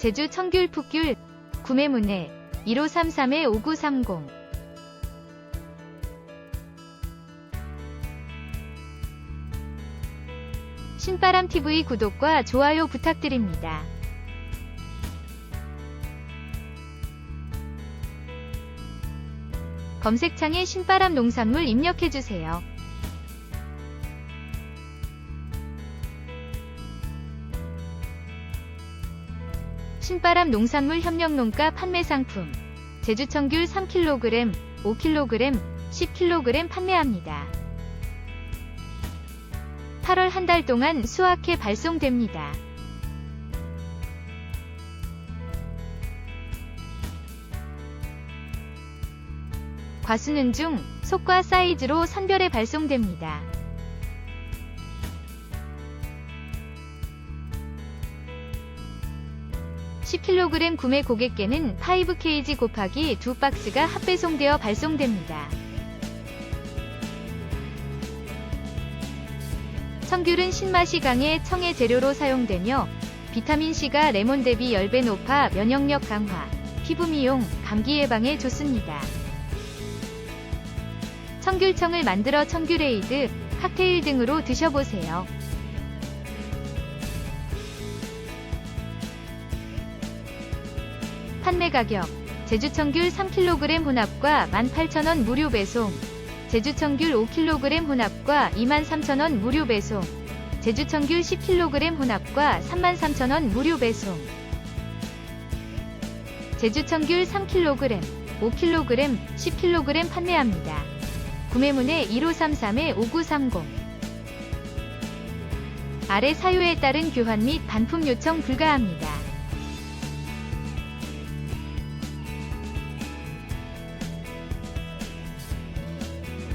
제주 청귤 풋귤 구매 문의 1533-5930 신바람TV 구독과 좋아요 부탁드립니다. 검색창에 신바람 농산물 입력해주세요. 신바람 농산물 협력농가 판매 상품 제주 청귤 3kg, 5kg, 10kg 판매합니다. 8월 한 달 동안 수확해 발송됩니다. 과수는 중 속과 사이즈로 선별해 발송됩니다. (10kg) 구매 고객께는 5kg 곱하기 2박스가 합배송되어 발송됩니다. 청귤은 신맛이 강해 청의 재료로 사용되며 비타민C가 레몬 대비 10배 높아 면역력 강화, 피부 미용, 감기 예방에 좋습니다. 청귤청을 만들어 청귤에이드, 칵테일 등으로 드셔보세요. 판매 가격 제주 청귤 3kg 혼합과 18,000원 무료 배송 제주 청귤 5kg 혼합과 23,000원 무료 배송 제주 청귤 10kg 혼합과 33,000원 무료 배송 제주 청귤 3kg, 5kg, 10kg 판매합니다. 구매문의 1533-5930 아래 사유에 따른 교환 및 반품 요청 불가합니다.